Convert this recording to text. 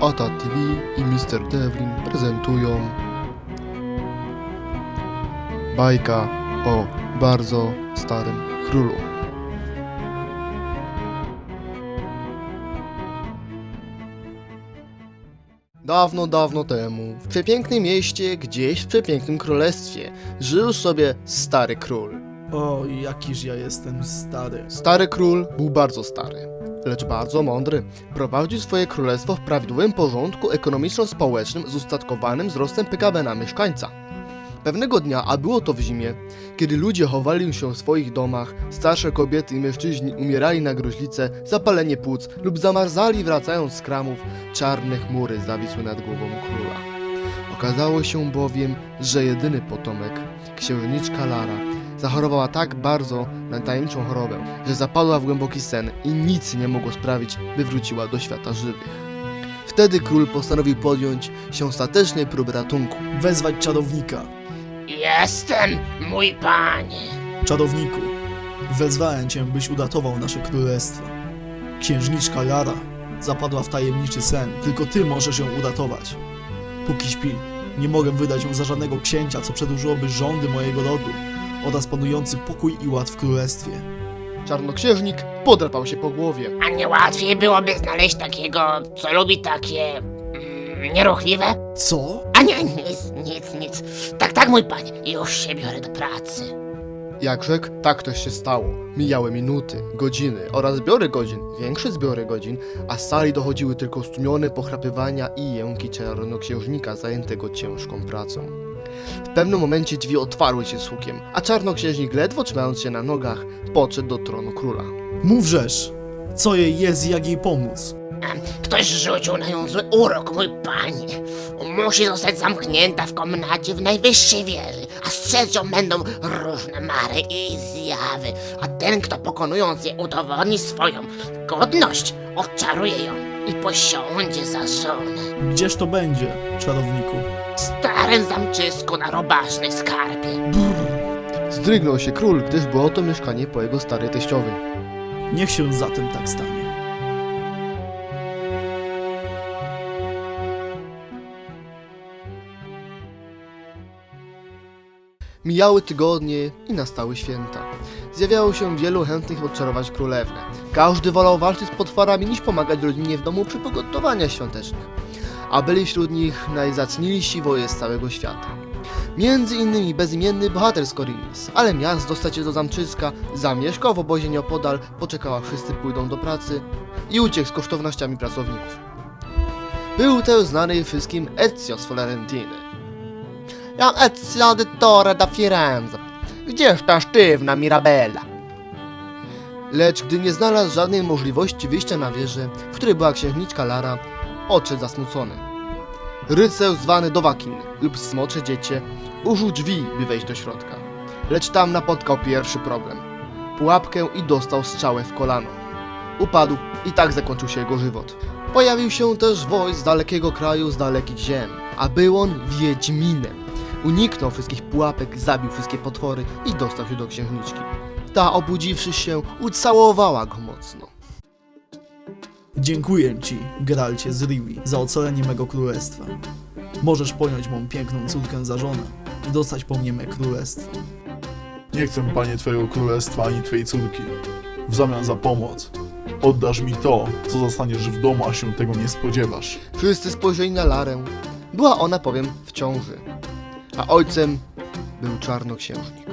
Ata TV i Mr. Devlin prezentują bajka o bardzo starym królu. Dawno, dawno temu, w przepięknym mieście, gdzieś w przepięknym królestwie, żył sobie stary król. O, jakiż ja jestem stary. Stary król był bardzo stary, lecz bardzo mądry. Prowadził swoje królestwo w prawidłowym porządku ekonomiczno-społecznym z ustatkowanym wzrostem PKB na mieszkańca. Pewnego dnia, a było to w zimie, kiedy ludzie chowali się w swoich domach, starsze kobiety i mężczyźni umierali na gruźlicę, zapalenie płuc lub zamarzali wracając z kramów, czarne chmury zawisły nad głową króla. Okazało się bowiem, że jedyny potomek, księżniczka Lara, zachorowała tak bardzo na tajemniczą chorobę, że zapadła w głęboki sen i nic nie mogło sprawić, by wróciła do świata żywych. Wtedy król postanowił podjąć się statecznej próby ratunku. Wezwać czarownika. Jestem, mój panie. Czarowniku, wezwałem cię, byś uratował nasze królestwo. Księżniczka Lara zapadła w tajemniczy sen. Tylko ty możesz ją uratować. Póki śpi, nie mogę wydać ją za żadnego księcia, co przedłużyłoby rządy mojego rodu oraz panujący pokój i ład w królestwie. Czarnoksiężnik podrapał się po głowie. A nie łatwiej byłoby znaleźć takiego, co lubi takie... Mm, nieruchliwe? Co? A nie, nic, nic, nic. Tak, tak, mój panie. Już się biorę do pracy. Jak rzekł, tak też się stało. Mijały minuty, godziny oraz zbiory godzin, większe zbiory godzin, a z sali dochodziły tylko stłumione pochrapywania i jęki czarnoksiężnika zajętego ciężką pracą. W pewnym momencie drzwi otwarły się z hukiem, a czarnoksiężnik ledwo trzymając się na nogach, podszedł do tronu króla. Mówżesz, co jej jest i jak jej pomóc? Ktoś rzucił na nią zły urok, mój panie. Musi zostać zamknięta w komnacie w najwyższej wieży, a strzec ją będą różne mary i zjawy. A ten, kto pokonując je udowodni swoją godność, odczaruje ją i posiądzie za żonę. Gdzież to będzie, czarowniku? W starym zamczysku na robacznej skarbie. Zdrygnął się król, gdyż było to mieszkanie po jego starej teściowej. Niech się zatem tak stanie. Mijały tygodnie i nastały święta. Zjawiało się wielu chętnych odczarować królewnę. Każdy wolał walczyć z potworami niż pomagać rodzinie w domu przy przygotowaniach świątecznych. A byli wśród nich najzacniejsi woje z całego świata. Między innymi bezimienny bohater z Korinis, ale miast dostać się do zamczyska, zamieszkał w obozie nieopodal, poczekał aż wszyscy pójdą do pracy i uciekł z kosztownościami pracowników. Był też znany wszystkim Ezio z Florentiny. Ja Ezio Torre da Firenze. Gdzież ta sztywna Mirabella? Lecz gdy nie znalazł żadnej możliwości wyjścia na wieżę, w której była księżniczka Lara, odszedł zasmucony. Rycerz zwany Dowakin lub Smocze Dziecię użył drzwi, by wejść do środka. Lecz tam napotkał pierwszy problem. Pułapkę i dostał strzałę w kolano. Upadł i tak zakończył się jego żywot. Pojawił się też wojsk z dalekiego kraju, z dalekich ziem, a był on Wiedźminem. Uniknął wszystkich pułapek, zabił wszystkie potwory i dostał się do księżniczki. Ta, obudziwszy się, ucałowała go mocno. Dziękuję ci, Geralcie z Rivi, za ocalenie mego królestwa. Możesz pojąć mą piękną córkę za żonę i dostać po mnie me królestwo. Nie chcę, panie, twojego królestwa ani twojej córki. W zamian za pomoc oddasz mi to, co zostaniesz w domu, a się tego nie spodziewasz. Wszyscy spojrzeli na Larę. Była ona, powiem, w ciąży a ojcem był czarnoksiężnik.